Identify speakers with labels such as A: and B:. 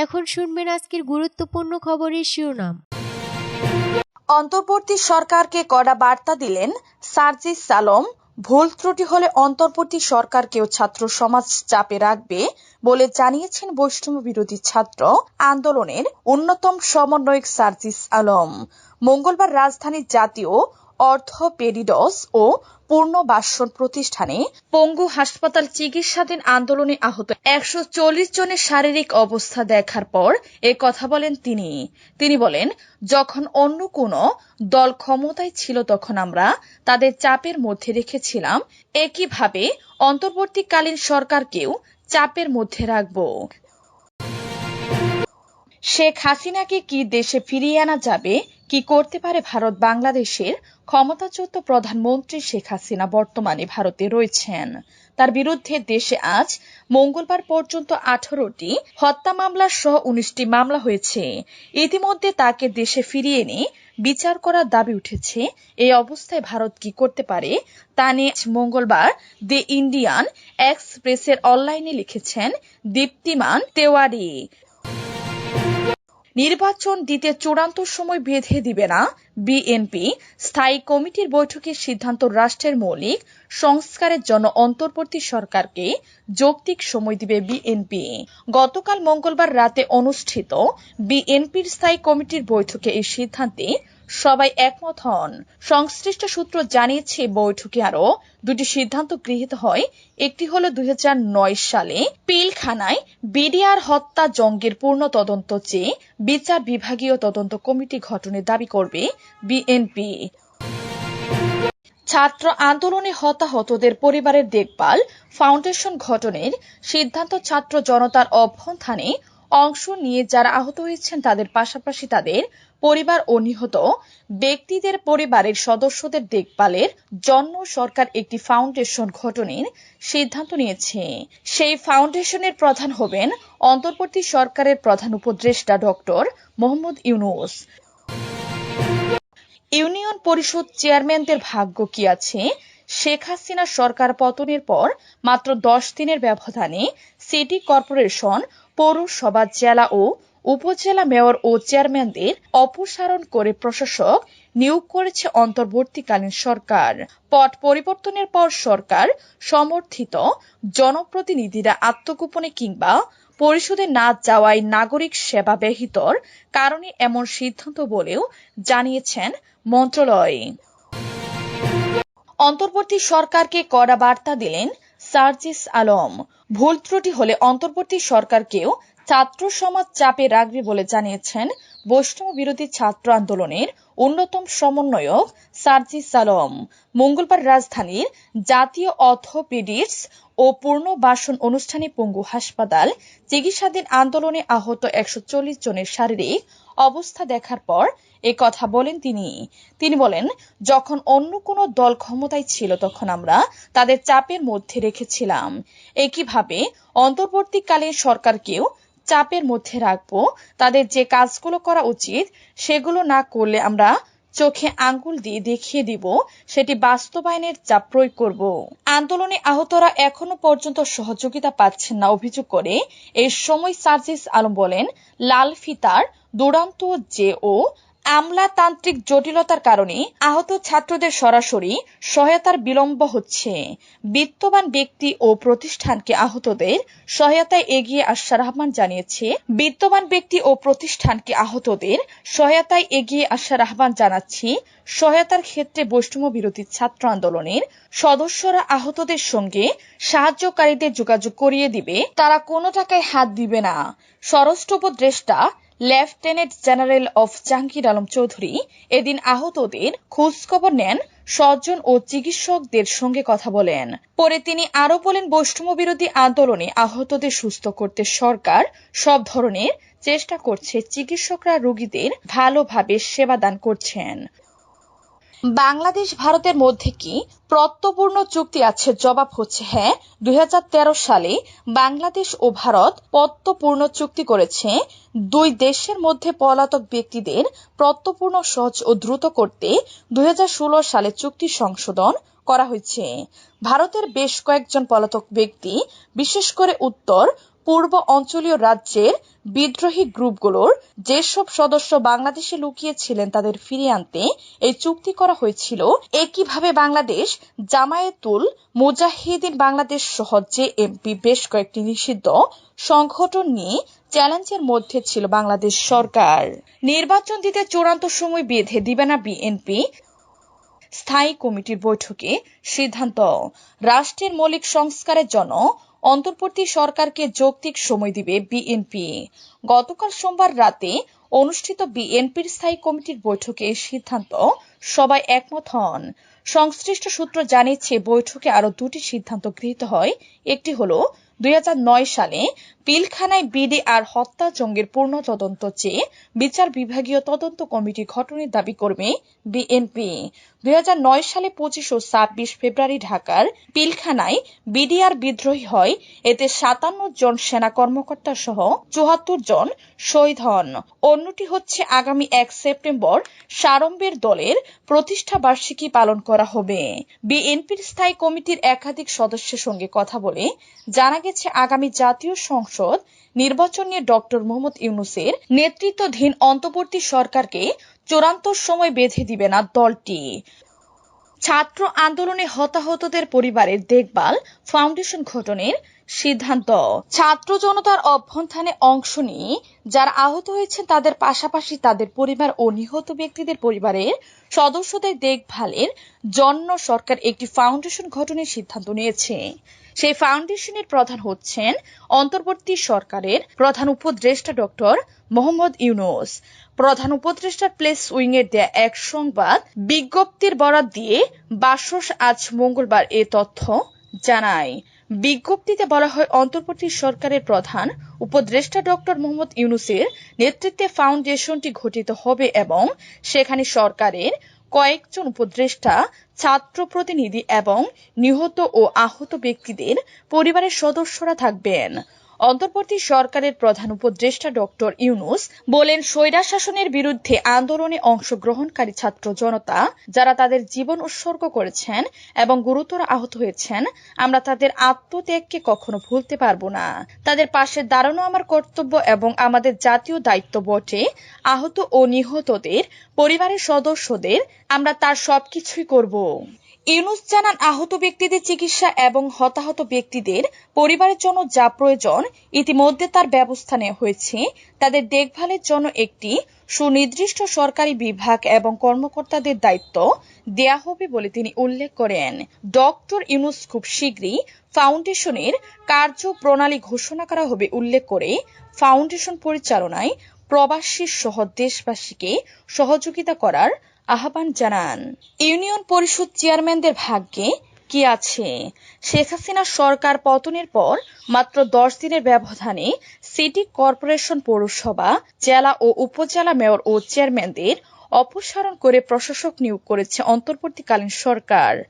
A: এখন শুনবেন আজকের গুরুত্বপূর্ণ খবরের শিরোনাম।
B: অন্তর্বর্তী সরকারকে কড়া বার্তা দিলেন সার্জিস সালম, ভুল ত্রুটি হলে অন্তর্বর্তী সরকারকেও ছাত্র সমাজ চাপে রাখবে বলে জানিয়েছেন বৈষম্য বিরোধী ছাত্র আন্দোলনের অন্যতম সমন্বয়ক সার্জিস আলম। মঙ্গলবার রাজধানীর জাতীয় অর্থপেডিডস ও পূর্ণবাসন প্রতিষ্ঠানে পঙ্গু হাসপাতাল চিকিৎসাধীন আন্দোলনে আহত একশো চল্লিশ জনের শারীরিক অবস্থা দেখার পর এ কথা বলেন তিনি। তিনি বলেন, যখন অন্য কোনো দল ক্ষমতায় ছিল তখন আমরা তাদের চাপের মধ্যে রেখেছিলাম। একইভাবে অন্তর্বর্তীকালীন সরকারকেও চাপের মধ্যে রাখব। শেখ হাসিনাকে কি দেশে ফিরিয়ে আনা যাবে কি করতে পারে ভারত বাংলাদেশের ক্ষমতাচ্যুত প্রধানমন্ত্রী শেখ হাসিনা বর্তমানে ভারতে রয়েছেন। তার বিরুদ্ধে দেশে আজ মঙ্গলবার পর্যন্ত আঠারোটি হত্যা মামলা সহ উনিশটি মামলা হয়েছে। ইতিমধ্যে তাকে দেশে ফিরিয়ে এনে বিচার করার দাবি উঠেছে। এই অবস্থায় ভারত কি করতে পারে তা নিয়ে মঙ্গলবার দি ইন্ডিয়ান এক্সপ্রেসের অনলাইনে লিখেছেন দীপ্তিমান তেওয়ারি। নির্বাচন দিতে চূড়ান্ত সময় বেঁধে দিবে না বিএনপি। স্থায়ী কমিটির বৈঠকের সিদ্ধান্ত রাষ্ট্রের মৌলিক সংস্কারের জন্য অন্তর্বর্তী সরকারকে যৌক্তিক সময় দিবে বিএনপি। গতকাল মঙ্গলবার রাতে অনুষ্ঠিত বিএনপির স্থায়ী কমিটির বৈঠকে এই সিদ্ধান্তে সবাই একমত হন। সংশ্লিষ্ট সূত্র জানিয়েছে, বৈঠকে আরও দুটি সিদ্ধান্ত গৃহীত হয়। একটি হল দুই হাজার নয় সালে পিলখানায় বিডিআর হত্যা জঙ্গের পূর্ণ তদন্ত চেয়ে বিচার বিভাগীয় তদন্ত কমিটি গঠনের দাবি করবে বিএনপি। ছাত্র আন্দোলনে হতাহতদের পরিবারের দেখভাল ফাউন্ডেশন গঠনের সিদ্ধান্ত ছাত্র জনতার অভ্যন্থানে অংশ নিয়ে যারা আহত হয়েছেন তাদের পাশাপাশি তাদের পরিবার ও নিহত ব্যক্তিদের পরিবারের সদস্যদের দেখভালের জন্য সরকার একটি ফাউন্ডেশন গঠনের সিদ্ধান্ত নিয়েছে। সেই ফাউন্ডেশনের প্রধান হবেন অন্তর্বর্তী সরকারের প্রধান উপদেষ্টা ডক্টর মোহাম্মদ ইউনুস। ইউনিয়ন পরিষদ চেয়ারম্যানদের ভাগ্য কি আছে? শেখ হাসিনা সরকার পতনের পর মাত্র দশ দিনের ব্যবধানে সিটি কর্পোরেশন, পৌরসভা, জেলা ও উপজেলা মেয়র ও চেয়ারম্যানদের অপসারণ করে প্রশাসক নিয়োগ করেছে অন্তর্বর্তীকালীন সরকার। পট পরিবর্তনের পর সরকার সমর্থিত জনপ্রতিনিধিরা আত্মগোপনে কিংবা পরিশোধে না যাওয়ায় নাগরিক সেবা ব্যাহতর কারণে এমন সিদ্ধান্ত বলেও জানিয়েছেন মন্ত্রণালয়। অন্তর্বর্তী সরকারকে কড়া বার্তা দিলেন সার্জিস আলম। ভুল ত্রুটি হলে অন্তর্বর্তী সরকারকেও ছাত্র সমাজ চাপে রাখবে বলে জানিয়েছেন বৈষ্ণব বিরোধী ছাত্র আন্দোলনের অন্যতম সমন্বয়ক সার্জি সালম। মঙ্গলবার রাজধানীর জাতীয় অর্থোপেডিক্স ও পূর্ণবাসন অনুষ্ঠানে পঙ্গু হাসপাতাল চিকিৎসাধীন আন্দোলনে আহত একশো চল্লিশ জনের শারীরিক অবস্থা দেখার পর এ কথা বলেন তিনি। তিনি বলেন, যখন অন্য কোনো দল ক্ষমতায় ছিল তখন আমরা তাদের চাপের মধ্যে রেখেছিলাম। একইভাবে অন্তর্বর্তীকালীন সরকারকেও চাপের মধ্যে রাখব। তাদের যে কাজগুলো করা উচিত, সেগুলো না করলে আমরা চোখে আঙ্গুল দিয়ে দেখিয়ে দিব, সেটি বাস্তবায়নের চাপ প্রয়োগ করব। আন্দোলনে আহতরা এখনও পর্যন্ত সহযোগিতা পাচ্ছেন না অভিযোগ করে। এই সময় সার্জিস আলম বলেন লাল ফিতার দুরান্ত যে ও আমলাতান্ত্রিক জটিলতার কারণে আহত ছাত্রদের সরাসরি সহায়তার বিলম্ব হচ্ছে। বিত্তবান ব্যক্তি ও প্রতিষ্ঠানকে আহতদের সহায়তায় এগিয়ে আসার আহ্বান জানিয়েছে বিত্তবান ব্যক্তি ও প্রতিষ্ঠানকে আহতদের সহায়তায় এগিয়ে আসার আহ্বান জানাচ্ছি সহায়তার ক্ষেত্রে বৈষ্ণব বিরোধী ছাত্র আন্দোলনের সদস্যরা আহতদের সঙ্গে সাহায্যকারীদের যোগাযোগ করিয়ে দিবে। তারা কোনো টাকায় হাত দিবে না। স্বরাষ্ট্র উপদেষ্টা লেফটেন্যান্ট জেনারেল অফ জাহাঙ্গীর আলম চৌধুরী এদিন আহতদের খোঁজখবর নেন স্বজন ও চিকিৎসকদের সঙ্গে কথা বলেন। পরে তিনি আরও বলেন বৈষ্ণব বিরোধী আন্দোলনে আহতদের সুস্থ করতে সরকার সব ধরনের চেষ্টা করছে। চিকিৎসকরা রোগীদের ভালোভাবে সেবা দান করছেন। বাংলাদেশ, ভারতের মধ্যে কি প্রত্যপূর্ণ চুক্তি আছে? জবাব হচ্ছে হ্যাঁ। দুই হাজার তেরো সালে বাংলাদেশ ও ভারত প্রত্যপূর্ণ চুক্তি করেছে। দুই দেশের মধ্যে পলাতক ব্যক্তিদের প্রত্যপূর্ণ, সহজ ও দ্রুত করতে দুই হাজার ষোলো সালে চুক্তি সংশোধন করা হয়েছে। ভারতের বেশ কয়েকজন পলাতক ব্যক্তি, বিশেষ করে উত্তর পূর্ব অঞ্চলীয় রাজ্যের বিদ্রোহী গ্রুপগুলোর যেসব সদস্য বাংলাদেশে লুকিয়ে ছিলেন তাদের ফিরিয়ে আনতে এই চুক্তি করা হয়েছিল, একইভাবে বাংলাদেশ, জামায়াতুল মুজাহিদিন বাংলাদেশ সহ জেএমপি বেশ কয়েকটি নিষিদ্ধ সংগঠন নিয়ে চ্যালেঞ্জের মধ্যে ছিল বাংলাদেশ সরকার। নির্বাচন দিতে চূড়ান্ত সময় বেঁধে দিবে না বিএনপি স্থায়ী কমিটির বৈঠকে সিদ্ধান্ত। রাষ্ট্রের মৌলিক সংস্কারের জন্য অন্তর্বর্তী সরকারকে যৌক্তিক সময় দিবে বিএনপি গতকাল সোমবার রাতে অনুষ্ঠিত বিএনপির স্থায়ী কমিটির বৈঠকে সিদ্ধান্ত সবাই একমত হন। সংশ্লিষ্ট সূত্র জানিয়েছে, বৈঠকে আরও দুটি সিদ্ধান্ত গৃহীত হয়। একটি হল দুই হাজার নয় সালে পিলখানায় বিডিআর হত্যা জঙ্গের পূর্ণ তদন্ত চেয়ে বিচার বিভাগীয় তদন্ত কমিটি গঠনের দাবি করবে বিএনপি। দুই হাজার নয় সালে পঁচিশ ও ছাব্বিশ ফেব্রুয়ারি ঢাকার পিলখানায় বিডিআর বিদ্রোহী হয়। এতে সাতান্ন জন সেনা কর্মকর্তা সহ চুয়াত্তর জন শহীদ হন। অন্যটি হচ্ছে আগামী এক সেপ্টেম্বর সারম্বের দলের প্রতিষ্ঠা বার্ষিকী পালন করা হবে। বিএনপির স্থায়ী কমিটির একাধিক সদস্যের সঙ্গে কথা বলে জানা গেছে, আগামী জাতীয় সংসদ নির্বাচন নিয়ে ডক্টর মোহাম্মদ ইউনুসের নেতৃত্বাধীন অন্তর্বর্তী সরকারকে চূড়ান্ত সময় বেঁধে দিবে না দলটি। ছাত্র আন্দোলনে হতাহতদের পরিবারের দেখভাল ফাউন্ডেশন গঠনের সিদ্ধান্ত। ছাত্র জনতার অভ্যন্থানে অংশ নিয়ে যারা আহত হয়েছেন তাদের পাশাপাশি তাদের পরিবার ও নিহত ব্যক্তিদের পরিবারের সদস্যদের দেখভালের জন্য সরকার একটি ফাউন্ডেশন গঠনের সিদ্ধান্ত নিয়েছে। সেই ফাউন্ডেশনের প্রধান হচ্ছেন অন্তর্বর্তী সরকারের প্রধান উপদেষ্টা ডক্টর মোহাম্মদ ইউনুস। প্রধান উপদেষ্টার প্লেস উইং এর দেয়া এক সংবাদ বিজ্ঞপ্তির বরাত দিয়ে বাসস আজ মঙ্গলবার এ তথ্য জানায়। বিজ্ঞপ্তিতে বলা হয়, অন্তর্বর্তী সরকারের প্রধান উপদেষ্টা ডক্টর মোহাম্মদ ইউনুসের নেতৃত্বে ফাউন্ডেশনটি গঠিত হবে এবং সেখানে সরকারের কয়েকজন উপদেষ্টা ছাত্র প্রতিনিধি এবং নিহত ও আহত ব্যক্তিদের পরিবারের সদস্যরা থাকবেন। অন্তর্বর্তী সরকারের প্রধান উপদেষ্টা ডক্টর ইউনুস বলেন স্বৈরা শাসনের বিরুদ্ধে আন্দোলনে অংশগ্রহণকারী ছাত্র জনতা যারা তাদের জীবন উৎসর্গ করেছেন এবং গুরুতর আহত হয়েছেন, আমরা তাদের আত্মত্যাগকে কখনো ভুলতে পারব না। তাদের পাশে দাঁড়ানো আমার কর্তব্য এবং আমাদের জাতীয় দায়িত্ব বটে। আহত ও নিহতদের, পরিবারের সদস্যদের আমরা তার সবকিছুই করব। ইউনুস জানান, আহত ব্যক্তিদের চিকিৎসা এবং হতাহত ব্যক্তিদের পরিবারের জন্য যা প্রয়োজন, ইতিমধ্যে তার ব্যবস্থা নেওয়া হয়েছে। তাদের দেখভালের জন্য একটি সুনির্দিষ্ট সরকারি বিভাগ এবং কর্মকর্তাদের দায়িত্ব দেয়া হবে বলে তিনি উল্লেখ করেন। ডক্টর ইউনুস খুব শীঘ্রই ফাউন্ডেশনের কার্যপ্রণালী ঘোষণা করা হবে উল্লেখ করে ফাউন্ডেশন পরিচালনায় প্রবাসী সহ দেশবাসীকে সহযোগিতা করার আহ্বান জানান। ইউনিয়ন পরিষদ চেয়ারম্যানদের ভাগ্যে কি আছে? শেখ হাসিনা সরকার পতনের পর মাত্র দশ দিনের ব্যবধানে সিটি কর্পোরেশন পৌরসভা, জেলা ও উপজেলা মেয়র ও চেয়ারম্যানদের অপসারণ করে প্রশাসক নিয়োগ করেছে অন্তর্বর্তীকালীন সরকার।